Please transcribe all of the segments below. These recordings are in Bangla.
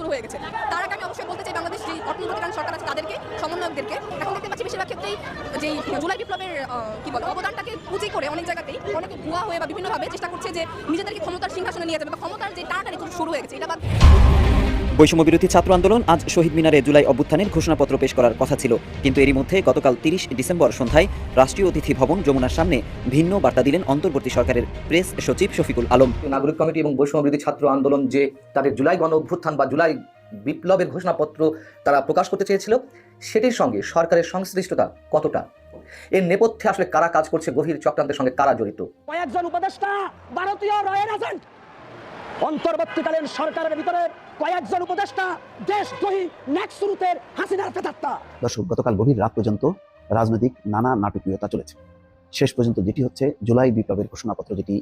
শুরু হয়ে গেছে। তার আগে আমি অবশ্যই বলতে চাই বাংলাদেশ যে অর্থনৈতিক সরকার আছে, তাদেরকে, সমন্বয়কদেরকে। এখন দেখতে পাচ্ছি বেশিরভাগ ক্ষেত্রেই যে জুলাই বিপ্লবের কি বলে, অবদানটাকে পুঁজি করে অনেক জায়গাতেই অনেকে ভুয়া হয়ে বা বিভিন্নভাবে চেষ্টা করছে যে নিজেদেরকে ক্ষমতার সিংহাসনে নিয়ে যাবে বা ক্ষমতার যে টানাটানি শুরু হয়ে গেছে, এটা বৈষম্য বিরোধী ছাত্র আন্দোলন আজ শহীদ মিনারে জুলাই অভ্যুত্থানের ঘোষণাপত্র পেশ করার কথা ছিল। কিন্তু এরই মধ্যে গতকাল তিরিশ ডিসেম্বর সন্ধ্যায় রাষ্ট্রীয় অতিথি ভবন যমুনার সামনে ভিন্ন বার্তা দিলেন অন্তর্বর্তী সরকারের প্রেস সচিব শফিকুল আলম। নাগরিক কমিটি এবং বৈষম্যবিরোধী ছাত্র আন্দোলন যে তাদের জুলাই গণ অভ্যুত্থান বা জুলাই বিপ্লবের ঘোষণাপত্র তারা প্রকাশ করতে চেয়েছিল সেটির সঙ্গে সরকারের সংশ্লিষ্টতা কতটা? এর নেপথ্যে আসলে কারা কাজ করছে গভীর চক্রান্তের সঙ্গে কারা জড়িত? কয়েকজন উপদেষ্টা ভারতীয় রয়ের এজেন্ট অন্তর্বর্তীকালীন সরকারের ভিতরে কয়েকজন উপদেষ্টা দেশদ্রোহী নেক্সুরুতের হাসিনার প্রেতাত্মা দর্শক, গতকাল গভীর রাত পর্যন্ত রাজনৈতিক নানা নাটকীয়তা চলেছে। শেষ পর্যন্ত যেটি হচ্ছে জুলাই বিপ্লবের ঘোষণাপত্র যেটি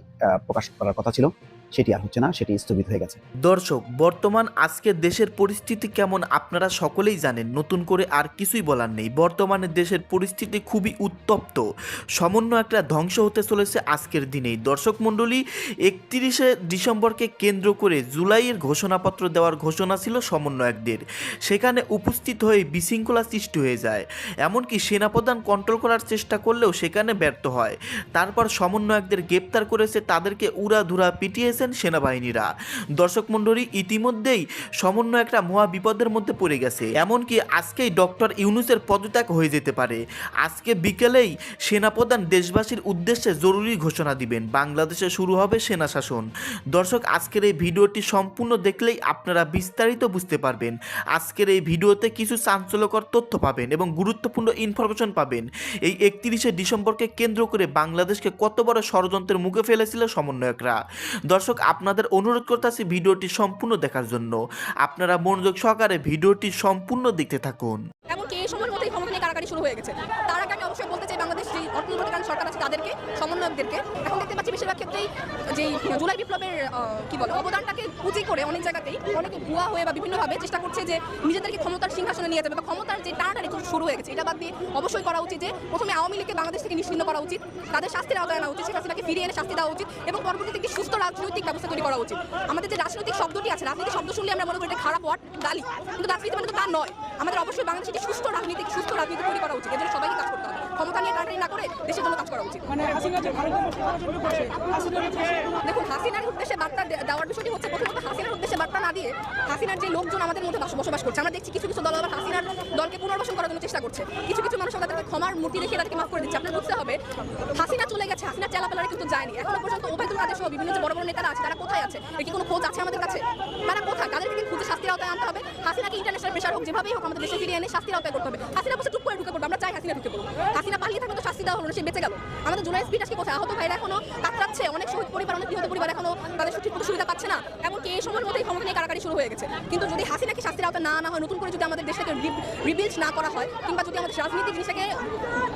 প্রকাশ করার কথা ছিল সেটি আর হচ্ছে না, সেটি স্থগিত হয়ে গেছে। দর্শক, বর্তমান আজকের দেশের পরিস্থিতি কেমন আপনারা সকলেই জানেন, নতুন করে আর কিছুই বলার নেই। বর্তমানে দেশের পরিস্থিতি খুবই উত্তপ্ত, সমন্বয় একটা ধ্বংস হতে চলেছে আজকের দিনেই। দর্শক মণ্ডলী, একত্রিশে ডিসেম্বরকে কেন্দ্র করে জুলাইয়ের ঘোষণাপত্র দেওয়ার ঘোষণা ছিল সমন্বয়কদের। সেখানে উপস্থিত হয়ে বিশৃঙ্খলা সৃষ্টি হয়ে যায়। এমনকি সেনাপ্রধান কন্ট্রোল করার চেষ্টা করলেও সেখানে ব্যর্থ হয়। তারপর সমন্বয়কদের গ্রেপ্তার করেছে, তাদেরকে উড়াধুরা পিটিয়েছেন সেনাবাহিনীরা। দর্শক মণ্ডলী, ইতিমধ্যেই সমন্বয়করা মহা বিপদের মধ্যে পড়ে গেছে। এমনকি আজকেই ডক্টর ইউনুসের পদত্যাগ হয়ে যেতে পারে। আজকে বিকেলেই সেনাপ্রধান দেশবাসীর উদ্দেশ্যে জরুরি ঘোষণা দিবেন। বাংলাদেশে শুরু হবে সেনা শাসন। দর্শক, আজকের এই ভিডিওটি সম্পূর্ণ দেখলেই আপনারা বিস্তারিত বুঝতে পারবেন। আজকের এই ভিডিওতে কিছু চাঞ্চল্যকর তথ্য পাবেন এবং গুরুত্বপূর্ণ ইনফরমেশন পাবেন। এই একত্রিশে ডিসেম্বরকে কেন্দ্র করে বাংলাদেশকে কত বড় ষড়যন্ত্রের মুখে ফেলেছিল সমন্বয়করা। দর্শক আপনাদের অনুরোধ করতেছি ভিডিওটি সম্পূর্ণ দেখার জন্য। আপনারা মনোযোগ সহকারে ভিডিওটি সম্পূর্ণ দেখতে থাকুন। এমনকি এই সময়ের মধ্যেই ক্ষমতা নিয়ে কারাকারি শুরু হয়ে গেছে। তার অবশ্যই বলতে চাই, বাংলাদেশ যে অর্থনৈতিক সরকার আছে তাদেরকে, সমন্বয়কদেরকে, এখন দেখতে পাচ্ছি বেশিরভাগ ক্ষেত্রেই যে জুলাই বিপ্লবের কি বলে, অবদানটাকে পুঁজি করে অনেক জায়গাতেই অনেকে ভুয়া হয়ে বা বিভিন্নভাবে চেষ্টা করছে যে নিজেদেরকে ক্ষমতার সিংহাসনে নিয়ে যাবে বা ক্ষমতার যে টানাটানি শুরু হয়ে গেছে। এটা বাদ দিয়ে অবশ্যই করা উচিত যে প্রথমে আওয়ামী লীগকে বাংলাদেশ থেকে নিশ্চিন্ন করা উচিত, তাদের শাস্তির আওতায় আনা উচিত, শেখ হাসিনাকে ফিরিয়ে এনে শাস্তি দেওয়া উচিত এবং পরবর্তীতে একটি সুস্থ রাজনৈতিক ব্যবস্থা তৈরি করা উচিত। আমাদের যে রাজনৈতিক শব্দটি আছে, রাজনৈতিক শব্দ শুনলে আমরা মনে করি এটা খারাপ ওয়ার্ড, গালি। কিন্তু রাজনীতি মানে তো তা নয়। আমাদের অবশ্যই বাংলাদেশে একটি সুস্থ রাজনীতি সুস্থ রাজনীতি তৈরি করা উচিত জন্য সবাইকে কাজ করতে হবে। ক্ষমতা নিয়ে টানাটানি না করে দেশের জন্য কাজ করা উচিত। দেখুন হাসিনার উদ্দেশ্যে বার্তা দেওয়ার বিষয়টি হচ্ছে প্রথমত হাসিনার উদ্দেশ্যে বার্তা না দিয়ে হাসিনার যে লোকজন আমাদের মধ্যে বসবাস করছে। আমরা দেখছি কিছু কিছু দল আবার হাসিনার দলকে পুনর্বাসন করার জন্য চেষ্টা করছে। কিছু কিছু মানুষ তাদেরকে ক্ষমার মূর্তি দেখে তাদেরকে মাফ করে দিচ্ছে। আপনার বুঝতে হবে হাসিনা চলে গেছে হাসিনার চেলাপেলারা কিন্তু যায়নি। এখনও পর্যন্ত ওবায়দুল কাদের সহ বিভিন্ন যে বড় বড় নেতারা আছে তারা কোথায় আছে? কি কোনো খোঁজ আছে আমাদের কাছে? তারা কোথায়? তাদেরকে খুঁজে শাস্তির আওতায় আনতে হবে। হাসিনাকে ইন্টারন্যাশনাল প্রেশার হোক যেভাবেই হোক আমাদের দেশে ফিরিয়ে এনে শাস্তির আওতায় করতে হবে। হাসিনা বসে চুপ করে ঢুকে পড়বে। হাসিনা ঢুকে পড়ব হাসিনা পালিয়ে থাকলে তো দেওয়া হলো না, সে বেঁচে গেল। আমাদের জুলাই স্পিড আজকে কোথায়? আহত ভাইরা এখনও কাতরাচ্ছে। অনেক শহীদ পরিবার অনেক নিহত পরিবার এখনও তাদের সঠিক মতো সুবিধা পাচ্ছে না। এমনকি এই সময়ের মধ্যেই ক্ষমতা নিয়ে কারাকারি শুরু হয়ে গেছে। কিন্তু যদি হাসিনাকে শাস্তির আওতায় না আনা হয় নতুন করে যদি আমাদের দেশটাকে রিবিল্ড না করা হয় কিংবা যদি আমাদের রাজনীতি জিনিসটাকে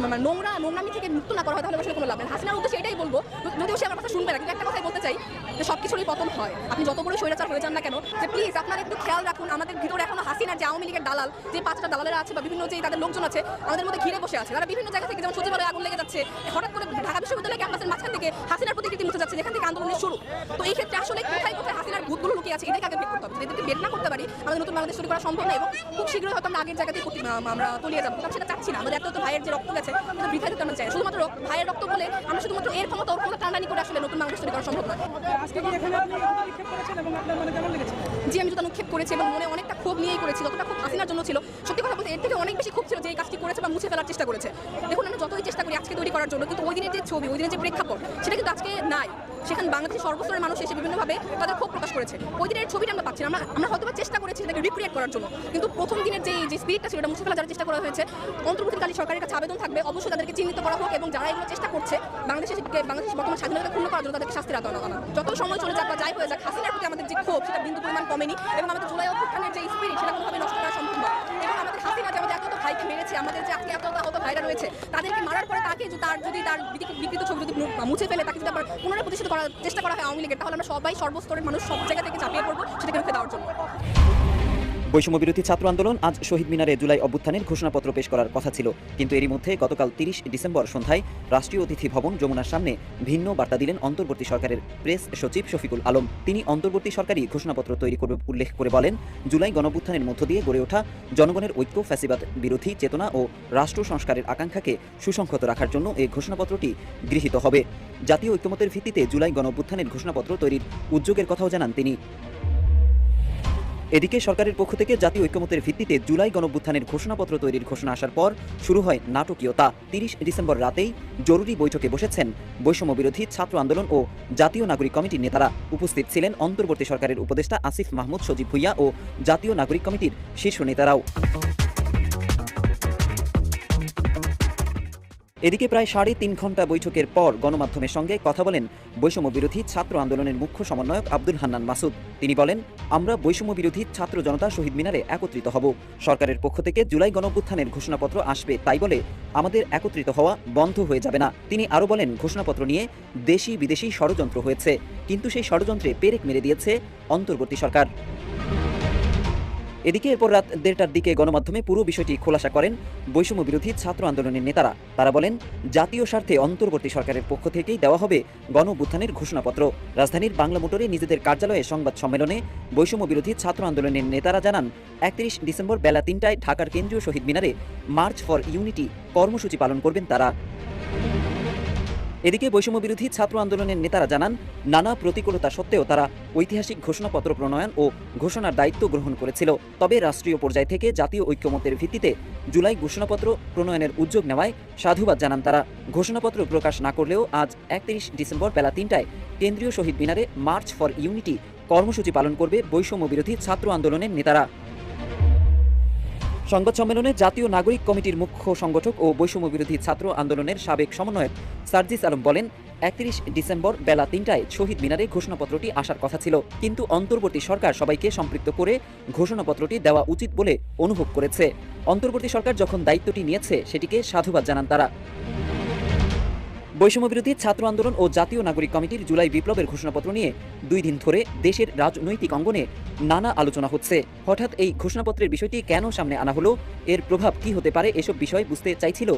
মানে নোংরা নোংরামি থেকে মুক্ত না করা হয় তাহলে আসলে কোনো লাভ নেই। হাসিনার উদ্দেশ্যে এটাই বলব যদিও সে আমার কথা শুনবে না কিন্তু একটা কথাই বলতে চাই যে সব কিছুরই পতন হয়। আপনি যত বড় স্বৈরাচার হয়ে যান না কেন যে প্লিজ আপনারা একটু খেয়াল রাখুন আমাদের ভিতরে এখনও হাসিনার যে আওয়ামী লীগের দালাল যে পাঁচটা দালালেরা আছে বা বিভিন্ন যে তাদের লোকজন আছে আমাদের মধ্যে ঘিরে বসে আছে। তারা বিভিন্ন জায়গা থেকে যেমন সচিবালয়ে আগুন লেগে যাচ্ছে। হঠাৎ করে ঢাকা বিশ্ববিদ্যালয় ক্যাম্পাসের মাঝখান থেকে হাসিনার প্রতিকৃতি মুছে যাচ্ছে। যেখান থেকে আন্দোলনের শুরু। তো এই ক্ষেত্রে আসলে কোথায় কোথায় হাসিনার ভূতগুলো লুকিয়ে আছে এদেরকে আগে বের করতে হবে। যদি বের না করতে পারি, আমাদের নতুন বাংলাদেশ তৈরি করা সম্ভব না এবং খুব শীঘ্রই হয়তো আমরা আগের আম- আমরা তলিয়ে যাব। সেটা চাচ্ছি না। আমাদের এত তো ভাইয়ের যে রক্ত গেছে, সেটা দিতে আমরা চাই শুধুমাত্র ভাইয়ের রক্ত বলে আমরা শুধুমাত্র এর ক্ষমতা ওর ক্ষমতা টানাটানি করে আসলে নতুন বাংলাদেশ তৈরি করা সম্ভব নয় জি আমি জুতা নিক্ষেপ করেছি এবং মনে অনেকটা ক্ষোভ নিয়েই করেছি, যতটা খুব হাসিনার জন্য ছিল। সত্যি কথা বলতে, এর থেকে অনেক বেশি ক্ষোভ ছিল যে এই কাজটি করেছে বা মুছে ফেলার চেষ্টা করেছে। দেখুন, আমরা যতই চেষ্টা করি আজকে তৈরি করার জন্য, কিন্তু ওই দিনের যে ছবি, ওই দিনের যে প্রেক্ষাপট, সেটা কিন্তু আজকে নাই। সেখানে বাংলাদেশের সর্বস্তরের মানুষ এসে বিভিন্নভাবে তাদের ক্ষোভ প্রকাশ করেছে। ওই দিনের ছবিটা আমরা পাচ্ছি। আমরা আমরা হয়তো চেষ্টা করেছি সেটাকে রিক্রিয়েট করার জন্য। কিন্তু প্রথম দিনের যে যে স্পিরিটটা ছিল, এটা মুছে ফেলার চেষ্টা করা হয়েছে, অন্তর্বর্তীকালীন সরকারের কাছে আবেদন থাকবে। অবশ্যই তাদেরকে চিহ্নিত করা হোক এবং যারা এগুলো চেষ্টা করছে বাংলাদেশের বাংলাদেশের বর্তমান স্বাধীনতা ক্ষুণ্ণ করার জন্য তাদেরকে শাস্তির আওতায় আনা যত সময় চলে যাক বা যাই হয়ে যাক, হাসিনার প্রতি আমাদের যে ক্ষোভ, সেটা বিন্দু পরিমাণ কমেনি এবং আমাদের জুলাই অভ্যুত্থানের যে স্পিরিট সেটা কোনোভাবে নষ্ট করা সম্ভব নয়। এবং আমাদের হাসিনা যে আমাদের এত ভাইকে মেরেছে, আমাদের যে আজকে এত আহত ভাইরা রয়েছে, তাদেরকে মারার পরে তাকে তার, যদি তার বিকৃত ছবি যদি মুছে ফেলে, তাকে যদি আবার পুনরায় প্রতিষ্ঠিত করার চেষ্টা করা হয় আওয়ামী লীগের, তাহলে আমরা সবাই সর্বস্তরের মানুষ সব জায়গা থেকে চাপিয়ে পড়ব, সেটাকে রুখে দেওয়ার জন্য। বৈষম্য বিরোধী ছাত্র আন্দোলন আজ শহীদ মিনারে জুলাই অভ্যুত্থানের ঘোষণাপত্র পেশ করার কথা ছিল। কিন্তু এরই মধ্যে গতকাল তিরিশ ডিসেম্বর সন্ধ্যায় রাষ্ট্রীয় অতিথি ভবন যমুনার সামনে ভিন্ন বার্তা দিলেন অন্তর্বর্তী সরকারের প্রেস সচিব শফিকুল আলম। তিনি অন্তর্বর্তী সরকারই ঘোষণাপত্র তৈরি করবে উল্লেখ করে বলেন, জুলাই গণঅভ্যুত্থানের মধ্য দিয়ে গড়ে ওঠা জনগণের ঐক্য, ফ্যাসিবাদ বিরোধী চেতনা ও রাষ্ট্র সংস্কারের আকাঙ্ক্ষাকে সুসংহত রাখার জন্য এই ঘোষণাপত্রটি গৃহীত হবে। জাতীয় ঐক্যমতের ভিত্তিতে জুলাই গণঅভ্যুত্থানের ঘোষণাপত্র তৈরির উদ্যোগের কথাও জানান তিনি। এদিকে সরকারের পক্ষ থেকে জাতীয় ঐক্যমতের ভিত্তিতে জুলাই গণভ্যুত্থানের ঘোষণাপত্র তৈরির ঘোষণা আসার পর শুরু হয় নাটকীয়তা। তিরিশ ডিসেম্বর রাতেই জরুরি বৈঠকে বসেছেন বৈষম্য বিরোধী ছাত্র আন্দোলন ও জাতীয় নাগরিক কমিটির নেতারা। উপস্থিত ছিলেন অন্তর্বর্তী সরকারের উপদেষ্টা আসিফ মাহমুদ সজীব ভুইয়া ও জাতীয় নাগরিক কমিটির শীর্ষ নেতারাও। এদিকে প্রায় সাড়ে তিন ঘণ্টা বৈঠকের পর গণমাধ্যমের সঙ্গে কথা বলেন বৈষম্য বিরোধী ছাত্র আন্দোলনের মুখ্য সমন্বয়ক আব্দুল হান্নান মাসুদ। তিনি বলেন, আমরা বৈষম্য বিরোধী ছাত্র জনতা শহীদ মিনারে একত্রিত হব। সরকারের পক্ষ থেকে জুলাই গণঅভ্যুত্থানের ঘোষণাপত্র আসবে, তাই বলে আমাদের একত্রিত হওয়া বন্ধ হয়ে যাবে না। তিনি আরও বলেন, ঘোষণাপত্র নিয়ে দেশি বিদেশি ষড়যন্ত্র হয়েছে, কিন্তু সেই ষড়যন্ত্রে পেরেক মেরে দিয়েছে অন্তর্বর্তী সরকার। এদিকে এরপর রাত দেড়টার দিকে গণমাধ্যমে পুরো বিষয়টি খোলাসা করেন বৈষম্য বিরোধী ছাত্র আন্দোলনের নেতারা। তারা বলেন, জাতীয় স্বার্থে অন্তর্বর্তী সরকারের পক্ষ থেকেই দেওয়া হবে গণ অভ্যুত্থানের ঘোষণাপত্র। রাজধানীর বাংলা মোটরে নিজেদের কার্যালয়ে সংবাদ সম্মেলনে বৈষম্য বিরোধী ছাত্র আন্দোলনের নেতারা জানান, একত্রিশ ডিসেম্বর বেলা তিনটায় ঢাকার কেন্দ্রীয় শহীদ মিনারে মার্চ ফর ইউনিটি কর্মসূচি পালন করবেন তারা। এদিকে বৈষম্য বিরোধী ছাত্র আন্দোলনের নেতারা জানান, নানা প্রতিকূলতা সত্ত্বেও তারা ঐতিহাসিক ঘোষণাপত্র প্রণয়ন ও ঘোষণার দায়িত্ব গ্রহণ করেছিল। তবে রাষ্ট্রীয় পর্যায় থেকে জাতীয় ঐক্যমতের ভিত্তিতে জুলাই ঘোষণাপত্র প্রণয়নের উদ্যোগ নেওয়ায় সাধুবাদ জানান তারা। ঘোষণাপত্র প্রকাশ না করলেও আজ একত্রিশ ডিসেম্বর বেলা তিনটায় কেন্দ্রীয় শহীদ মিনারে মার্চ ফর ইউনিটি কর্মসূচি পালন করবে বৈষম্য বিরোধী ছাত্র আন্দোলনের নেতারা। সংবাদ সম্মেলনে জাতীয় নাগরিক কমিটির মুখ্য সংগঠক ও বৈষম্য বিরোধী ছাত্র আন্দোলনের সাবেক সমন্বয়ক সার্জিস আলম বলেন, একত্রিশ ডিসেম্বর বেলা তিনটায় শহীদ মিনারে ঘোষণাপত্রটি আসার কথা ছিল। কিন্তু অন্তর্বর্তী সরকার সবাইকে সম্পৃক্ত করে ঘোষণাপত্রটি দেওয়া উচিত বলে অনুভব করেছে। অন্তর্বর্তী সরকার যখন দায়িত্বটি নিয়েছে, সেটিকে সাধুবাদ জানান তারা। বৈষম্য বিরোধী ছাত্র আন্দোলন ও জাতীয় নাগরিক কমিটির জুলাই বিপ্লবের ঘোষণাপত্র নিয়ে দুই দিন ধরে দেশের রাজনৈতিক অঙ্গনে নানা আলোচনা হচ্ছে। হঠাৎ এই ঘোষণাপত্রের বিষয়টি কেন সামনে আনা হলো? এর প্রভাব কি হতে পারে? এসব বিষয় বুঝতে চাইছিল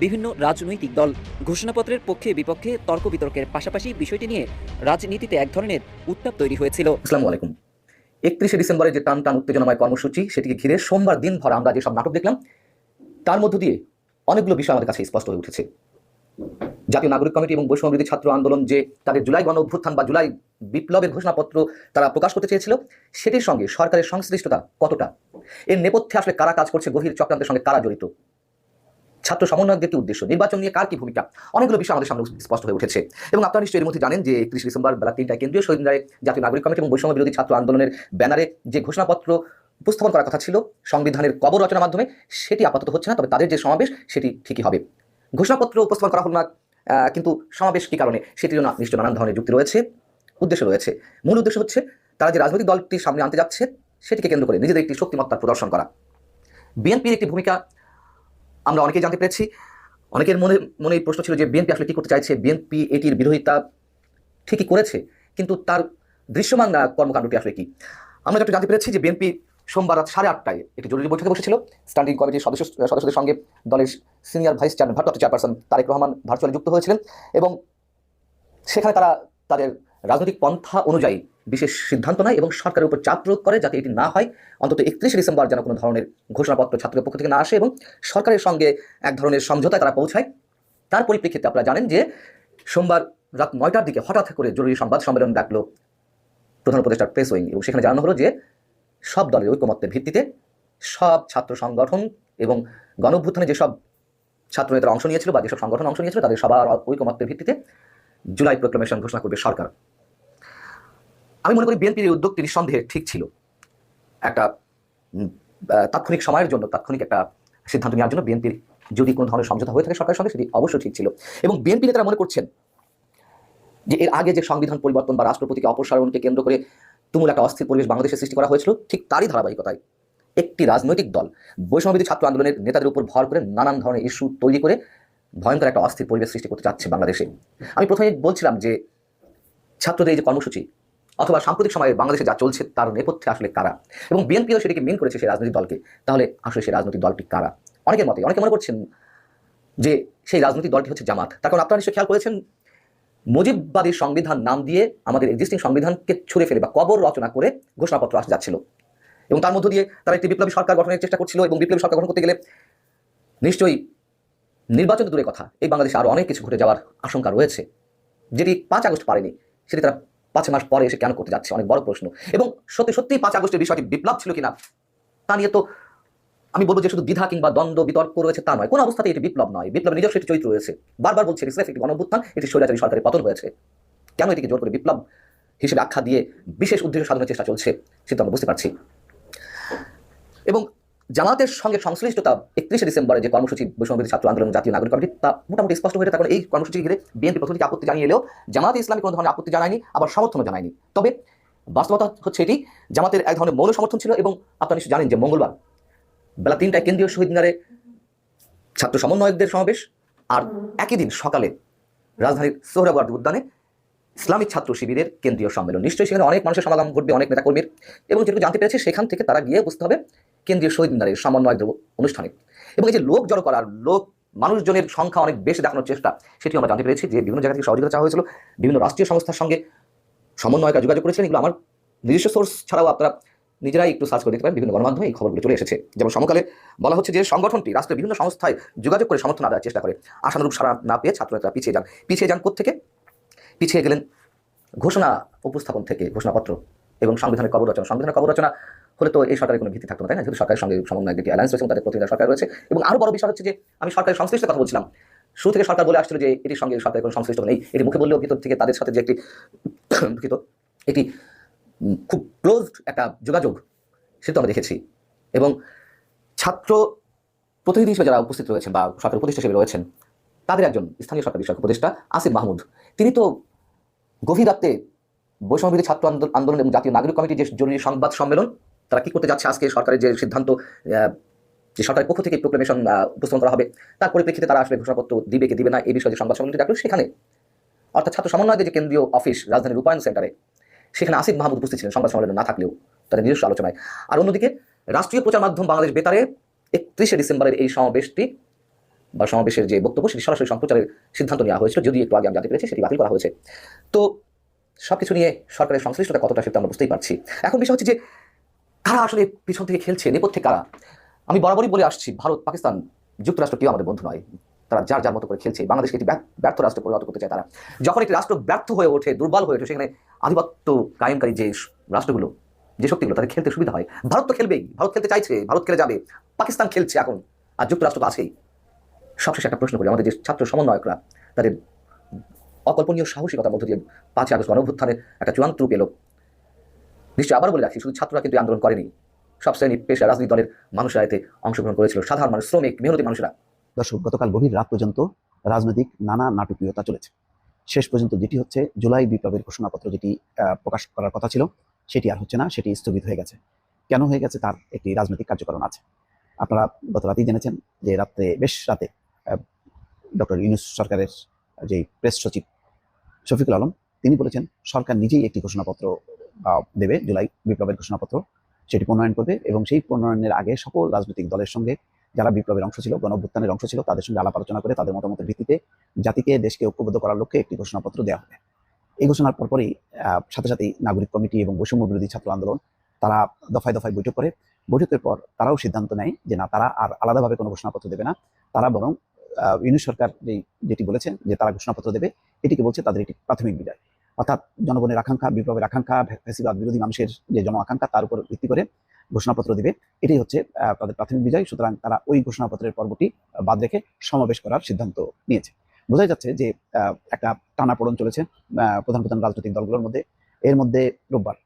বিভিন্ন রাজনৈতিক দল। ঘোষণাপত্রের পক্ষে বিপক্ষে তর্ক বিতর্কের পাশাপাশি বিষয়টি নিয়ে রাজনীতিতে এক ধরনের উত্তাপ তৈরি হয়েছিল। একত্রিশে ডিসেম্বরে যে টান টান উত্তেজনাময় কর্মসূচি, সেটিকে ঘিরে সোমবার দিন ভর আমরা যেসব নাটক দেখলাম, তার মধ্য দিয়ে অনেকগুলো বিষয় আমাদের কাছে স্পষ্ট হয়ে উঠেছে। জাতীয় নাগরিক কমিটি এবং বৈষম্য বিরোধী ছাত্র আন্দোলন যে তাদের জুলাই গণ অভ্যুত্থান বা জুলাই বিপ্লবের ঘোষণাপত্র তারা প্রকাশ করতে চেয়েছিল, সেটির সঙ্গে সরকারের সংশ্লিষ্টতা কতটা? এর নেপথ্যে আসলে কারা কাজ করছে, গভীর চক্রান্তের সঙ্গে কারা জড়িত? ছাত্র সমন্বয়কদের কি উদ্দেশ্য, নির্বাচন নিয়ে কার কি ভূমিকা? অনেকগুলো বিষয় আমাদের সামনে স্পষ্ট হয়ে উঠেছে। এবং আপনারা নিশ্চয়ই এর মধ্যে জানেন যে একত্রিশ ডিসেম্বর বেলা তিনটায় কেন্দ্রীয় মিনারে জাতীয় নাগরিক কমিটি এবং বৈষম্য বিরোধী ছাত্র আন্দোলনের ব্যানারে যে ঘোষণাপত্র উপস্থাপন করার কথা ছিল, সংবিধানের কবর রচনার মাধ্যমে, সেটি আপাতত হচ্ছে না, তবে তাদের যে সমাবেশ, সেটি ঠিকই হবে। ঘোষণাপত্র উপস্থাপন করা হল না কিন্তু সমাবেশ কী কারণে? সেটির জন্য নিশ্চয় নানান ধরনের যুক্তি রয়েছে, উদ্দেশ্য রয়েছে। মূল উদ্দেশ্য হচ্ছে তারা যে রাজনৈতিক দলটি সামনে আনতে যাচ্ছে, সেটিকে কেন্দ্র করে নিজেদের একটি শক্তিমত্তার প্রদর্শন করা। বিএনপির একটি ভূমিকা আমরা অনেকেই জানতে পেরেছি। অনেকের মনে মনে প্রশ্ন ছিল যে বিএনপি আসলে কী করতে চাইছে? বিএনপি এটির বিরোধিতা ঠিকই করেছে, কিন্তু তার দৃশ্যমান কর্মকাণ্ডটি আসলে কি? আমরা যেটা জানতে পেরেছি যে বিএনপি সোমবার রাত সাড়ে আটটায় একটি জরুরি বৈঠকে বসেছিল। স্ট্যান্ডিং কমিটির সদস্য সদস্যদের সঙ্গে দলের সিনিয়র ভাইস চেয়ারম্যান, ভারপ্রাপ্ত চেয়ারপারসন তারেক রহমান ভার্চুয়ালি যুক্ত হয়েছিলেন এবং সেখানে তারা তাদের রাজনৈতিক পন্থা অনুযায়ী বিশেষ সিদ্ধান্ত নেয় এবং সরকারের উপর চাপ প্রয়োগ করে যাতে এটি না হয়। অন্তত একত্রিশে ডিসেম্বর যেন কোনো ধরনের ঘোষণাপত্র ছাত্রদের পক্ষ থেকে না আসে এবং সরকারের সঙ্গে এক ধরনের সমঝোতায় তারা পৌঁছায়। তার পরিপ্রেক্ষিতে আপনারা জানেন যে সোমবার রাত নয়টার দিকে হঠাৎ করে জরুরি সংবাদ সম্মেলন ডাকলো প্রধান উপদেষ্টার প্রেস উইং এবং সেখানে জানানো হলো যে সব দলের ঐকমত্যের ভিত্তিতে সব ছাত্র সংগঠন এবং গণঅভ্যুত্থানে যেসব ছাত্র নেতারা অংশ নিয়েছিল বা যেসব সংগঠন অংশ নিয়েছিল, তাদের সবার ঐকমত্যের ভিত্তিতে জুলাই প্রোক্লামেশন ঘোষণা করবে সরকার। আমি মনে করি বিএনপির এই উদ্যোগটি নিঃসন্দেহে ঠিক ছিল। একটা তাৎক্ষণিক সময়ের জন্য, তাৎক্ষণিক একটা সিদ্ধান্ত নেওয়ার জন্য বিএনপির যদি কোনো ধরনের সমঝোতা হয়ে থাকে সরকারের সঙ্গে, সেটি অবশ্যই ঠিক ছিল। এবং বিএনপি নেতারা মনে করছেন যে এর আগে যে সংবিধান পরিবর্তন বা রাষ্ট্রপতিকে অপসারণকে কেন্দ্র করে তুমুল একটা অস্থির পরিবেশ বাংলাদেশে সৃষ্টি করা হয়েছিল, ঠিক তারই ধারাবাহিকতায়। একটি রাজনৈতিক দল বৈষম্যবিধি ছাত্র আন্দোলনের নেতাদের উপর ভর করে নানান ধরনের ইস্যু তৈরি করে ভয়ঙ্কর একটা অস্থির পরিবেশ সৃষ্টি করতে চাচ্ছে বাংলাদেশে। আমি প্রথমে বলছিলাম যে ছাত্রদের এই যে কর্মসূচি অথবা সাম্প্রতিক সময়ে বাংলাদেশে যা চলছে তার নেপথ্যে আসলে কারা? এবং বিএনপিও সেটিকে মেন করেছে সেই রাজনৈতিক দলকে। তাহলে আসলে সেই রাজনৈতিক দলটি কারা? অনেকের মতে, অনেকে মনে করছেন যে সেই রাজনৈতিক দলটি হচ্ছে জামাত। তার কারণ আপনারা নিশ্চয়ই খেয়াল করেছেন মুজিববাদী সংবিধান নাম দিয়ে আমাদের এক্সিস্টিং সংবিধানকে ছুঁড়ে ফেলে বা কবর রচনা করে ঘোষণাপত্র আসতে যাচ্ছিল। এবং তার মধ্য দিয়ে তারা একটি বিপ্লবী সরকার গঠনের চেষ্টা করছিল এবং বিপ্লবী সরকার গঠন করতে গেলে নিশ্চয়ই নির্বাচন তো দূরে কথা। এই বাংলাদেশে আরও অনেক কিছু ঘটে যাওয়ার আশঙ্কা রয়েছে। যেটি পাঁচ আগস্ট পারেনি, সেটি তারা পাঁচ মাস পরে এসে কেন করতে যাচ্ছে, অনেক বড় প্রশ্ন। এবং সত্যি সত্যি পাঁচ আগস্টের বিষয়টি বিপ্লব ছিল কিনা, তা নিয়ে তো আমি বলব যে শুধু দ্বিধা কিংবা দ্বন্দ্ব, বিতর্ক রয়েছে তা নয়। কোন অবস্থাতে এটি বিপ্লব নয়। বিপ্লবের নিজস্ব একটি চরিত্র রয়েছে। বারবার বলছে রিসেফ একটি গণভ্যুত্থান, এটি স্বৈরাচারী সরকারের পতন হয়েছে। কেন এটিকে জোর করে বিপ্লব হিসেবে আখ্যা দিয়ে বিশেষ উদ্দেশ্য সাধনের চেষ্টা চলছে, সেটা আমরা বুঝতে পারছি। এবং জামাতের সঙ্গে সংশ্লিষ্টতা একত্রিশে ডিসেম্বরে যে কর্মসূচি বৈষম্যবিরোধী ছাত্র আন্দোলন জাতীয় নাগরিক কমিটি, তা মোটামুটি স্পষ্ট হয়ে কারণ এই কর্মসূচি ঘিরে বিএনপি প্রথম থেকে আপত্তি জানিয়ে এলেও জামাতে ইসলামী কোনো ধরনের আপত্তি জানায়নি, আবার সমর্থনও জানায়নি। তবে বাস্তবতা হচ্ছে এটি, জামাতের এক ধরনের মৌল সমর্থন ছিল এবং আপনারা নিশ্চয়ই জানেন যে মঙ্গলবার বেলা তিনটায় কেন্দ্রীয় শহীদ মিনারে ছাত্র সমন্বয়কদের সমাবেশ আর একই দিন সকালে রাজধানীর সোহরাবাদ উদ্যানে ইসলামিক ছাত্র শিবিরের কেন্দ্রীয় সম্মেলন। নিশ্চয়ই সেখানে অনেক মানুষের সমাগম ঘটবে, অনেক নেতাকর্মীর এবং যেটুকু জানতে পেরেছে, সেখান থেকে তারা গিয়ে বুঝতে হবে কেন্দ্রীয় শহীদ মিনারের সমন্বয়কদের অনুষ্ঠানে। এবং এই যে লোক জড়ো করার লোক, মানুষজনের সংখ্যা অনেক বেশি দেখানোর চেষ্টা, সেটিও আমরা জানতে পেরেছি যে বিভিন্ন জায়গা থেকে সহযোগিতা চাওয়া হয়েছিল। বিভিন্ন রাষ্ট্রীয় সংস্থার সঙ্গে সমন্বয়করা যোগাযোগ করেছিলেন। এগুলো আমার নিজস্ব সোর্স ছাড়াও আপনারা নিজেরাই একটু সার্চ করে দেখতে পারেন, বিভিন্ন গণমাধ্যমে এই খবরগুলো চলে এসেছে। যেমন সমকালে বলা হচ্ছে যে, সংগঠনটি রাষ্ট্রের বিভিন্ন সংস্থায় যোগাযোগ করে সমর্থন আদায়ের চেষ্টা করে। আশানুরূপ সারা না পেয়ে ছাত্রনেতারা পিছিয়ে যান। পিছিয়ে যান থেকে পিছিয়ে গেলেন ঘোষণা উপস্থাপন থেকে ঘোষণাপত্র এবং সংবিধানের কবর রচনা। সংবিধানের কবর রচনা হলে তো এই সরকারের কোনো ভিত্তি থাকতো তাই না? যেহেতু সরকারের সঙ্গে সমন্বয় একটি অ্যালায়েন্স রয়েছে তাদের প্রতিনিধি সরকার রয়েছে। এবং আরও বড় বিষয় হচ্ছে যে, আমি সরকারের সংশ্লিষ্ট কথা বলছিলাম। শুরু থেকে সরকার বলে আসছিল যে, এটির সঙ্গে সরকারের কোনো সংশ্লিষ্ট নেই। এটি মুখে বললেও ভিতর থেকে তাদের সাথে যে একটি দুঃখিত, একটি খুব ক্লোজড একটা যোগাযোগ সেটা আমরা দেখেছি। এবং ছাত্র প্রতিনিধি হিসেবে যারা উপস্থিত রয়েছেন বা সরকার উপদেষ্টা হিসেবে রয়েছেন, তাদের একজন স্থানীয় সরকার বিষয়ক উপদেষ্টা আসিফ মাহমুদ। তিনি তো গভীর রাতে বৈষম্যবিরোধী ছাত্র আন্দোলন আন্দোলন এবং জাতীয় নাগরিক কমিটির যে জরুরি সংবাদ সম্মেলন, তারা কি করতে যাচ্ছে? আজকে সরকারের যে সিদ্ধান্ত যে সরকারের পক্ষ থেকে প্রোক্লেমেশন উপস্থাপন করা হবে, তার পরিপ্রেক্ষিতে তারা আসলে ঘোষণাপত্র দিবে কি দিবে না, এই বিষয়ে যে সংবাদ সম্মেলনটি ডাকলো, সেখানে। অর্থাৎ ছাত্র সমন্বয়ের যে কেন্দ্রীয় অফিস, রাজধানীর রূপায়ণ সেন্টারে সেখানে আসিফ মাহমুদ উপস্থিত ছিলেন সংবাদ সম্মেলনে না থাকলেও তাদের নিজস্ব আলোচনায়। আর অন্যদিকে রাষ্ট্রীয় প্রচার মাধ্যম বাংলাদেশ বেতারে একত্রিশে ডিসেম্বরের এই সমাবেশটি বা সমাবেশের যে বক্তব্য সেটি সরাসরি সম্প্রচারের সিদ্ধান্ত নেওয়া হয়েছিল যদি একটু আগে আমি জানতে পেরেছি সেটি বাতিল করা হয়েছে। তো সব কিছু নিয়ে সরকারের সংশ্লিষ্টতা কতটা সেটা আমরা বুঝতেই পারছি। এখন বিষয় হচ্ছে যে কারা আসলে পিছন থেকে খেলছে নেপথ্যে কারা? আমি বরাবরই বলে আসছি, ভারত, পাকিস্তান, যুক্তরাষ্ট্র কেউ আমাদের বন্ধু নয়। তারা যার যার মতো করে খেলছে, বাংলাদেশকে একটি ব্যর্থ- রাষ্ট্র পরিণত করতে চায় তারা। যখন একটি রাষ্ট্র ব্যর্থ হয়ে ওঠে, দুর্বল হয়ে ওঠে, সেখানে আধিপত্য কায়েমকারী যে রাষ্ট্রগুলো, যে শক্তিগুলো, তাদের খেলতে সুবিধা হয়। ভারত তো খেলবেই, ভারত খেলতে চাইছে, ভারত খেলে যাবে, পাকিস্তান খেলছে এখন, আর যুক্তরাষ্ট্র তো আছেই। সবশেষে একটা প্রশ্ন করি, আমাদের যে ছাত্র সমন্বয়করা, তাদের অকল্পনীয় সাহসিকতার মধ্য দিয়ে পাঁচই আগস্ট গণভ্যুত্থানের একটা চূড়ান্ত রূপ এলো। নিশ্চয়ই আবার বলে রাখি, শুধু ছাত্ররা কিন্তু আন্দোলন করেনি। সব শ্রেণি পেশা, রাজনৈতিক দলের মানুষরা এতে অংশগ্রহণ করেছিল। সাধারণ মানুষ, শ্রমিক, মেহনতি মানুষরা। দর্শক, গতকাল গভীর রাত পর্যন্ত রাজনৈতিক নানা নাটকীয়তা চলেছে। শেষ পর্যন্ত যেটি হচ্ছে জুলাই বিপ্লবের ঘোষণাপত্র যেটি প্রকাশ করার কথা ছিল, সেটি আর হচ্ছে না, সেটি স্থগিত হয়ে গেছে। কেন হয়ে গেছে তার একটি রাজনৈতিক কার্যকরণ আছে। আপনারা গত রাতেই জেনেছেন যে রাত্রে বেশ রাতে ডক্টর ইউনুস সরকারের যে প্রেস সচিব শফিকুল আলম, তিনি বলেছেন, সরকার নিজেই একটি ঘোষণাপত্র দেবে, জুলাই বিপ্লবের ঘোষণাপত্র। সেটি প্রণয়ন করবে এবং সেই প্রণয়নের আগে সকল রাজনৈতিক দলের সঙ্গে যারা বিপ্লবের অংশ ছিল গণ অভ্যুত্থানের অংশ ছিল তাদের সঙ্গে আলাপ আলোচনা করে তাদের মতামতের ভিত্তিতে জাতিকে দেশকে ঐক্যবদ্ধ করার লক্ষ্যে একটি ঘোষণাপত্র দেওয়া হবে। এই ঘোষণার পরপরই সাথে সাথেই নাগরিক কমিটি এবং বৈষম্য বিরোধী ছাত্র আন্দোলন তারা দফায় দফায় বৈঠক করে। বৈঠকের পর তারাও সিদ্ধান্ত নেয় যে না তারা আর আলাদাভাবে কোনো ঘোষণাপত্র দেবে না। তারা বরং আহ, ইউনিশ সরকার যেটি বলেছেন যে তারা ঘোষণাপত্র দেবে এটিকে বলছে তাদের একটি প্রাথমিক বিদায়। অর্থাৎ জনগণের আকাঙ্ক্ষা বিপ্লবের আকাঙ্ক্ষা ফ্যাসিবাদ বিরোধী মানুষের যে জন আকাঙ্ক্ষা তার উপর ভিত্তি করে ঘোষণাপত্র দিবে। এটাই হচ্ছে তাদের প্রাথমিক বিজয়। সুতরাং তারা ওই ঘোষণাপত্রের পর্বটি বাদ রেখে সমাবেশ করার সিদ্ধান্ত নিয়েছে। বোঝাই যাচ্ছে যে একটা টানাপোড়ন চলেছে প্রধান প্রধান রাজনৈতিক দলগুলোর মধ্যে। এর মধ্যে রোববার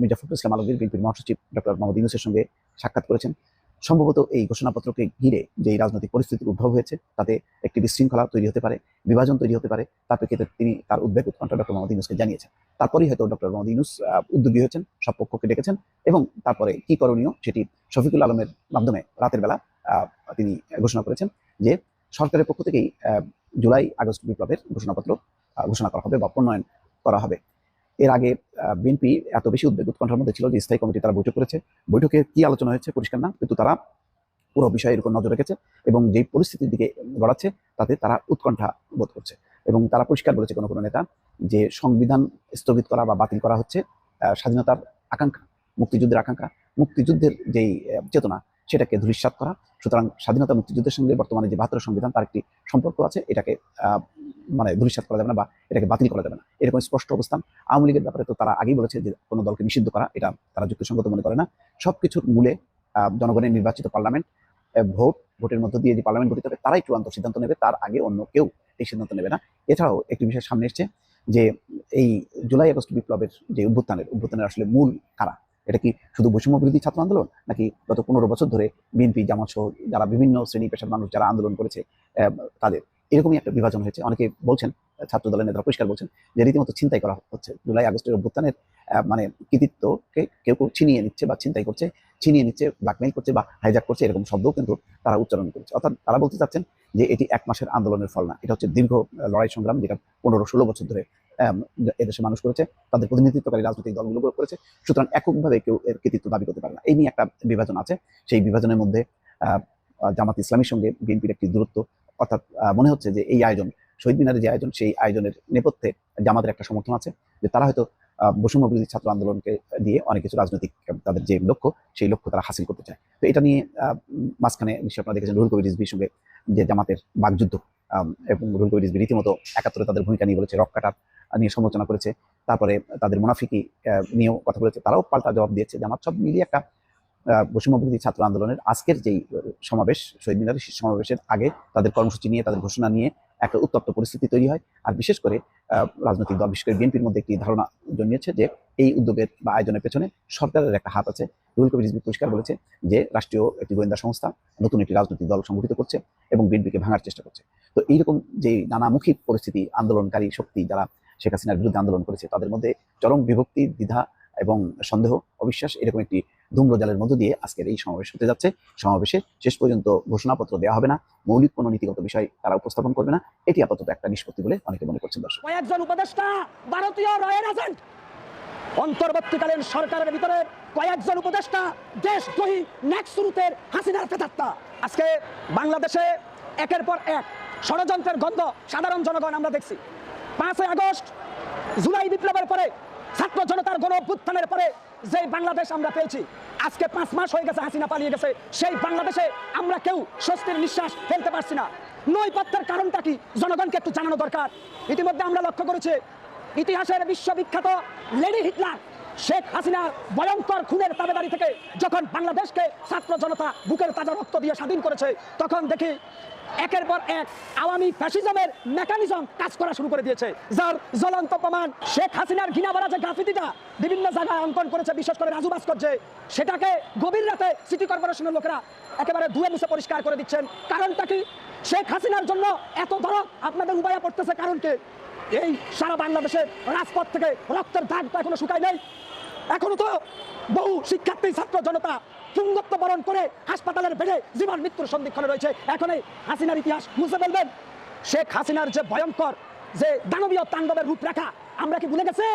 মির্জা ফখরুল ইসলাম আলমগীর বিএনপির মহাসচিব ডক্টর মোহাম্মদ ইউনুসের সঙ্গে সাক্ষাৎ করেছেন। সম্ভবত এই ঘোষণাপত্রকে ঘিরে যে রাজনৈতিক পরিস্থিতির উদ্ভব হয়েছে, তাতে একটি বিশৃঙ্খলা তৈরি হতে পারে, বিভাজন তৈরি হতে পারে, তার প্রেক্ষিতে তিনি তার উদ্বেগ উৎকণ্ঠা ডক্টর মোহাম্মদ ইউনুসকে জানিয়েছেন। তারপরেই হয়তো ডক্টর মোহাম্মদ ইউনুস উদ্যোগী হয়েছেন, সব পক্ষকে ডেকেছেন এবং তারপরে কি করণীয় সেটি শফিকুল আলমের মাধ্যমে রাতের বেলা তিনি ঘোষণা করেছেন যে সরকারের পক্ষ থেকেই জুলাই আগস্ট বিপ্লবের ঘোষণাপত্র ঘোষণা করা হবে বা প্রণয়ন করা হবে। এর আগে বিএনপি এত বেশি উদ্বেগ উৎকণ্ঠার মধ্যে ছিল যে স্থায়ী কমিটি তারা বৈঠক করেছে। বৈঠকে কি আলোচনা হয়েছে পরিষ্কার না, কিন্তু তারা পুরো বিষয়ের উপর নজর রেখেছে এবং যেই পরিস্থিতির দিকে গড়াচ্ছে, তাতে তারা উৎকণ্ঠা বোধ করছে এবং তারা পরিষ্কার বলেছে কোনো কোনো নেতা যে সংবিধান স্থগিত করা বা বাতিল করা হচ্ছে স্বাধীনতার আকাঙ্ক্ষা, মুক্তিযুদ্ধের আকাঙ্ক্ষা, মুক্তিযুদ্ধের যেই চেতনা সেটাকে ধূলিসাৎ করা। সুতরাং স্বাধীনতা মুক্তিযুদ্ধের সঙ্গে বর্তমানে যে বাহাত্তর সংবিধান, তার একটি সম্পর্ক আছে, এটাকে মানে ধূলিসাৎ করা যাবে না বা এটাকে বাতিল করা যাবে না। এরকম স্পষ্ট অবস্থান। আওয়ামী লীগের ব্যাপারে তো তারা আগেই বলেছে যে কোনো দলকে নিষিদ্ধ করা, এটা তারা যুক্তিসঙ্গত মনে করে না। সবকিছুর মূলে জনগণের নির্বাচিত পার্লামেন্ট ভোট, ভোটের মধ্য দিয়ে যে পার্লামেন্ট গঠিত হবে, তারাই চূড়ান্ত সিদ্ধান্ত নেবে, তার আগে অন্য কেউ এই সিদ্ধান্ত নেবে না। এছাড়াও একটি বিষয় সামনে এসছে যে এই জুলাই আগস্ট বিপ্লবের যে অভ্যুত্থানের অভ্যুত্থানের আসলে মূল কারা? এটা কি শুধু বৈষম্য বিরোধী ছাত্র আন্দোলন? নাকি গত পনেরো বছর ধরে বিএনপি, জামাত সহ যারা বিভিন্ন শ্রেণি পেশার মানুষ যারা আন্দোলন করেছে তাদের এরকমই একটা বিভাজন হয়েছে। অনেকে বলছেন ছাত্র দলের নেতারা পরিষ্কার বলছেন যে রীতিমতো চিন্তাই করা হচ্ছে। জুলাই আগস্টের অভ্যুত্থানের মানে কৃতিত্বকে কেউ কেউ ছিনিয়ে নিচ্ছে বা চিন্তাই করছে, ছিনিয়ে নিচ্ছে ব্ল্যাকমেইল করছে বা হাইজ্যাক করছে এরকম শব্দও কিন্তু তারা উচ্চারণ করছে। অর্থাৎ তারা বলতে চাচ্ছেন যে এটি এক মাসের আন্দোলনের ফল না। এটা হচ্ছে দীর্ঘ লড়াই সংগ্রাম যেটা পনেরো ষোলো বছর ধরে এদেশে মানুষ করেছে তাদের প্রতিনিধিত্বকারী রাজনৈতিক দলগুলো করেছে। সুতরাং এককভাবে কেউ এর কৃতিত্ব দাবি করতে পারে না। এই নিয়ে একটা বিভাজন আছে। সেই বিভাজনের মধ্যে জামাত ইসলামীর সঙ্গে বিএনপির একটি দূরত্ব অর্থাৎ মনে হচ্ছে যে এই আয়োজন শহীদ মিনারের যে আয়োজন সেই আয়োজনের নেপথ্যে জামাতের একটা সমর্থন আছে যে তারা হয়তো বৈষম্য বিরোধী ছাত্র আন্দোলনকে দিয়ে অনেক কিছু রাজনৈতিক তাদের যে লক্ষ্য সেই লক্ষ্য তারা হাসিল করতে চায়। তো এটা নিয়ে মাঝখানে নিশ্চয়ই আপনারা দেখেছেন রুহুল কবির রিজভির সঙ্গে যে জামাতের বাকযুদ্ধ আম, এবং রুহুল কবির রিজভি রীতিমতো একাত্তরে তাদের ভূমিকা নিয়ে বলেছে রক কাটার নিয়ে সমালোচনা করেছে। তারপরে তাদের মুনাফিকি নিয়েও কথা বলেছে। তারাও পাল্টা জবাব দিয়েছে জামাত সব মিলিয়ে একটা আহ, ছাত্র আন্দোলনের আজকের যেই সমাবেশ শহীদ মিনারের সেই সমাবেশের আগে তাদের কর্মসূচি নিয়ে তাদের ঘোষণা নিয়ে একটা উত্তপ্ত পরিস্থিতি তৈরি হয়। আর বিশেষ করে রাজনৈতিক দল বিশেষ করে বিএনপির মধ্যে একটি ধারণা জন্মিয়েছে যে এই উদ্যোগের বা আয়োজনের পেছনে সরকারের একটা হাত আছে। রুহুল কবির রিজভি পরিষ্কার বলেছে যে রাষ্ট্রীয় একটি গোয়েন্দা সংস্থা নতুন একটি রাজনৈতিক দল সংগঠিত করছে এবং বিএনপিকে ভাঙার চেষ্টা করছে। তো এইরকম যে নানামুখী পরিস্থিতি আন্দোলনকারী শক্তি যারা শেখ হাসিনার বিরুদ্ধে আন্দোলন করেছে। তাদের মধ্যে চরম বিভক্তি, দ্বিধা এবং সন্দেহ, অবিশ্বাস এরকম একটি ধূম্রজালের মধ্য দিয়ে আজকের এই সমাবেশ হতে যাচ্ছে। সমাবেশে শেষ পর্যন্ত ঘোষণাপত্র দেওয়া হবে না, মৌলিক কোনো নীতিগত বিষয় তারা উপস্থাপন করবে না। এটি আপাতত একটা নিষ্পত্তি বলে অনেকে মনে করছেন দর্শক। কয়েকজন উপদেষ্টা, ভারতীয় রয়ের এজেন্ট অন্তর্বর্তীকালীন সরকারের ভিতরে কয়েকজন উপদেষ্টা, দেশদ্রোহী নেক্সুরুতের হাসিনার প্রেতাত্মা। আজকে বাংলাদেশে একের পর এক ষড়যন্ত্রের গন্ধ সাধারণ জনগণ আমরা দেখছি। পাঁচই আগস্ট, জুলাই বিপ্লবের পরে, ছাত্র জনতার গণ অভ্যুত্থানের পরে যে বাংলাদেশ আমরা পেয়েছি, আজকে পাঁচ মাস হয়ে গেছে হাসিনা পালিয়ে গেছে, সেই বাংলাদেশে আমরা কেউ স্বস্তির নিঃশ্বাস ফেলতে পারছি না। নৈপথ্যের কারণটা কি? জনগণকে একটু জানানো দরকার। ইতিমধ্যে আমরা লক্ষ্য করেছি, ইতিহাসের বিশ্ববিখ্যাত লেডি হিটলার, শেখ হাসিনার ভয়ঙ্কর খুনের তাবেদারি থেকে যখন বাংলাদেশকে ছাত্র জনতা বুকের তাজা রক্ত দিয়ে স্বাধীন করেছে, তখন দেখি একের পর এক আওয়ামী ফ্যাসিজমের মেকানিজম কাজ করা শুরু করে দিয়েছে। যার জ্বলন্ত প্রমাণ শেখ হাসিনার ঘৃণা ভরা যে গ্রাফিতিটা বিভিন্ন জায়গায় অঙ্কন করেছে, বিশেষ করে রাজু ভাস্কর্যে সেটাকে গভীর রাতে সিটি কর্পোরেশনের লোকেরা একেবারে ধুয়ে মুছে পরিষ্কার করে দিচ্ছেন। কারণটা কি? শেখ হাসিনার জন্য এত দরদ আপনাদের উপায়া পড়তেছে কারণকে এই সারা বাংলাদেশের রাজপথ থেকে রক্তের দাগ তো এখনও শুকায় নাই। এখনও তো বহু শিক্ষার্থী, ছাত্র, জনতা পুঙ্গত্ব বরণ করে হাসপাতালের বেডে জীবন মৃত্যুর সন্ধিক্ষণে রয়েছে। এখন এই হাসিনার ইতিহাস মুছে ফেলবেন। শেখ হাসিনার যে ভয়ঙ্কর, যে দানবীয় তাণ্ডবের রূপরেখা, আমরা কি ভুলে গেছে?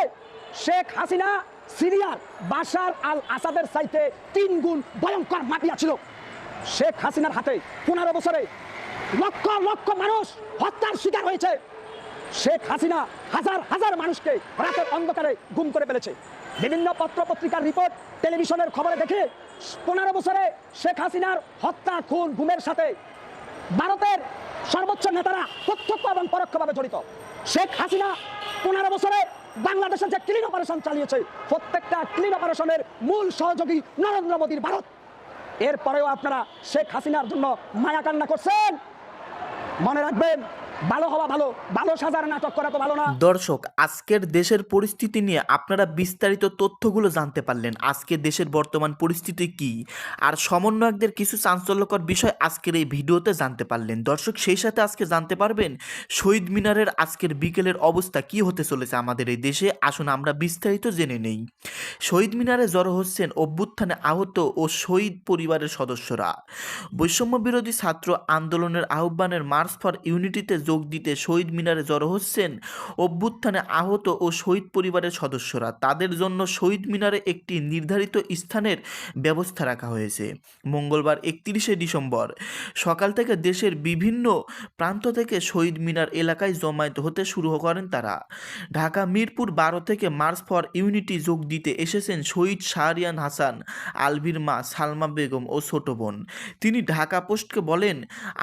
শেখ হাসিনা সিরিয়ার বাশার আল আসাদের চাইতে তিন গুণ ভয়ঙ্কর মাফিয়া ছিল। শেখ হাসিনার হাতে পনেরো বছরে লক্ষ লক্ষ মানুষ হত্যার শিকার হয়েছে। শেখ হাসিনা হাজার হাজার মানুষকে রাতের অন্ধকারে গুম করে ফেলেছে। বিভিন্ন পত্র পত্রিকার রিপোর্ট, টেলিভিশনের খবরে দেখে পনেরো বছরে শেখ হাসিনার হত্যা, খুন, গুমের সাথে ভারতের সর্বোচ্চ নেতারা প্রত্যক্ষ এবং পরোক্ষভাবে জড়িত। শেখ হাসিনা পনেরো বছরে বাংলাদেশে যে ক্লিন অপারেশন চালিয়েছে, প্রত্যেকটা ক্লিন অপারেশনের মূল সহযোগী নরেন্দ্র মোদীর ভারত। এরপরেও আপনারা শেখ হাসিনার জন্য মায়া কান্না করছেন। মনে রাখবেন ভালো হওয়া ভালো ভালো সাজার নাটক করা তো ভালো না। দর্শক, আজকের দেশের পরিস্থিতি নিয়ে আপনারা বিস্তারিত তথ্যগুলো জানতে পারলেন। আজকে দেশের বর্তমান পরিস্থিতি কি? আর সমন্বয়কদের কিছু চাঞ্চল্যকর বিষয় আজকের এই ভিডিওতে জানতে পারলেন। দর্শক, সেই সাথে আজকে জানতে পারবেন, শহীদ মিনারের আজকের বিকেলের অবস্থা কি হতে চলেছে আমাদের এই দেশে? আসুন আমরা বিস্তারিত জেনে নেই। শহীদ মিনারে জড়ো হচ্ছেন অভ্যুত্থানে আহত ও শহীদ পরিবারের সদস্যরা। বৈষম্য বিরোধী ছাত্র আন্দোলনের আহ্বানের মার্চ ফর ইউনিটিতে যোগ দিতে শহীদ মিনারে জড়ো হচ্ছেন অভ্যুত্থানে আহত ও শহীদ পরিবারের সদস্যরা। তাদের জন্য শহীদ মিনারে একটি নির্ধারিত স্থানের ব্যবস্থা রাখা হয়েছে। মঙ্গলবার একত্রিশে ডিসেম্বর সকাল থেকে দেশের বিভিন্ন প্রান্ত থেকে শহীদ মিনার এলাকায় জমায়েত হতে শুরু করেন তারা। ঢাকা, মিরপুর বারো থেকে মার্চ ফর ইউনিটি যোগ দিতে এসেছেন শহীদ শাহরিয়ান হাসান, আলভির মা সালমা বেগম ও ছোট বোন। তিনি ঢাকা পোস্টকে বলেন,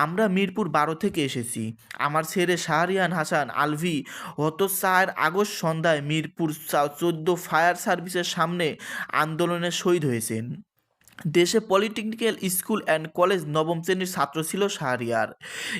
আমরা মিরপুর বারো থেকে এসেছি। আমার ছেলে শাহরিয়ান হাসান আলভি গত চার আগস্ট সন্ধ্যায় মিরপুর চোদ্দ ফায়ার সার্ভিসের সামনে আন্দোলনে শহীদ হয়েছেন। দেশে পলিটেকনিক্যাল স্কুল অ্যান্ড কলেজ নবম শ্রেণির ছাত্র ছিল শাহরিয়ার।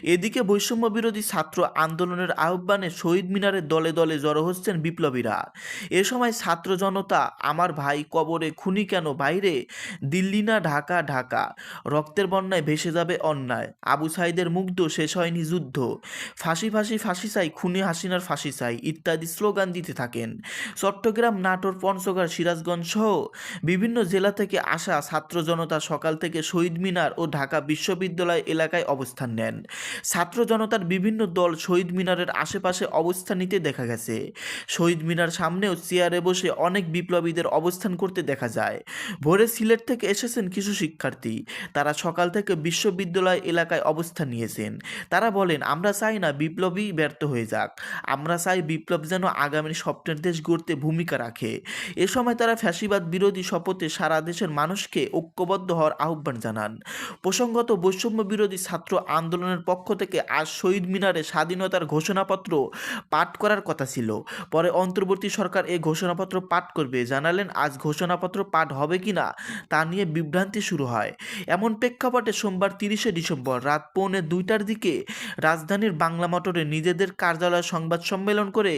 এদিকে বৈষম্য বিরোধী ছাত্র আন্দোলনের আহ্বানে শহীদ মিনারে দলে দলে জড়ো হচ্ছেন বিপ্লবীরা। এ সময় ছাত্র জনতা, আমার ভাই কবরে খুনি কেন বাইরে? দিল্লি না ঢাকা ঢাকা? রক্তের বন্যায় ভেসে যাবে অন্যায়। আবু সাইদের মুগ্ধ, শেষ হয়নি যুদ্ধ। ফাঁসি ফাঁসি ফাঁসি চাই, খুনি হাসিনার ফাঁসি চাই, ইত্যাদি স্লোগান দিতে থাকেন। চট্টগ্রাম নাটোর পঞ্চগড়, সিরাজগঞ্জ সহ বিভিন্ন জেলা থেকে আসা ছাত্র জনতা সকাল থেকে শহীদ মিনার ও ঢাকা বিশ্ববিদ্যালয় এলাকায় অবস্থান নেন। ছাত্র জনতার বিভিন্ন দল শহীদ মিনারের আশেপাশে অবস্থান নিতে দেখা গেছে। শহীদ মিনার সামনেও চেয়ারে বসে অনেক বিপ্লবীদের অবস্থান করতে দেখা যায়। ভোরে সিলেট থেকে এসেছেন কিছু শিক্ষার্থী। তারা সকাল থেকে বিশ্ববিদ্যালয় এলাকায় অবস্থান নিয়েছেন। তারা বলেন, আমরা চাই না বিপ্লবী ব্যর্থ হয়ে যাক। আমরা চাই বিপ্লব যেন আগামী স্বপ্নের দেশ গড়তে ভূমিকা রাখে। এ সময় তারা ফ্যাসিবাদ বিরোধী শপথে সারা দেশের মানুষকে ঐক্যবদ্ধ হওয়ার আহ্বান জানান। প্রসঙ্গত, বৈষম্য বিরোধী ছাত্র আন্দোলনের পক্ষ থেকে আজ শহীদ মিনারে স্বাধীনতার ঘোষণাপত্র পাঠ করার কথা ছিল। পরে অন্তর্বর্তী সরকার এই ঘোষণাপত্র পাঠ করবে। জানালেন, আজ ঘোষণাপত্র পাঠ হবে কিনা তা নিয়ে বিভ্রান্তি শুরু হয়। এমন প্রেক্ষাপটে সোমবার তিরিশে ডিসেম্বর রাত পৌনে দুইটার দিকে রাজধানীর বাংলা মোটরে নিজেদের কার্যালয় সংবাদ সম্মেলন করে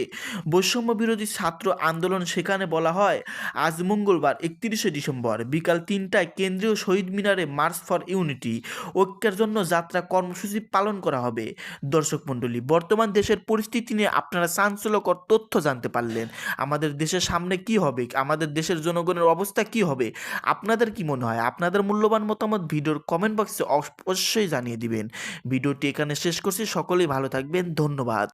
বৈষম্য বিরোধী ছাত্র আন্দোলন সেখানে বলা হয়, আজ মঙ্গলবার একত্রিশে ডিসেম্বর বিকাল তিনটায় কেন্দ্রীয় শহীদ মিনারে মার্চ ফর ইউনিটি। ঐক্যের জন্য যাত্রা কর্মসূচি পালন করা হবে। দর্শক মণ্ডলী, বর্তমান দেশের পরিস্থিতি নিয়ে আপনারা চাঞ্চল্যকর তথ্য জানতে পারলেন। আমাদের দেশের সামনে কি হবে? আমাদের দেশের জনগণের অবস্থা কি হবে? আপনাদের কি মনে হয়? আপনাদের মূল্যবান মতামত ভিডিওর কমেন্ট বক্সে অবশ্যই জানিয়ে দিবেন। ভিডিওটি এখানে শেষ করছি। সকলেই ভালো থাকবেন। ধন্যবাদ।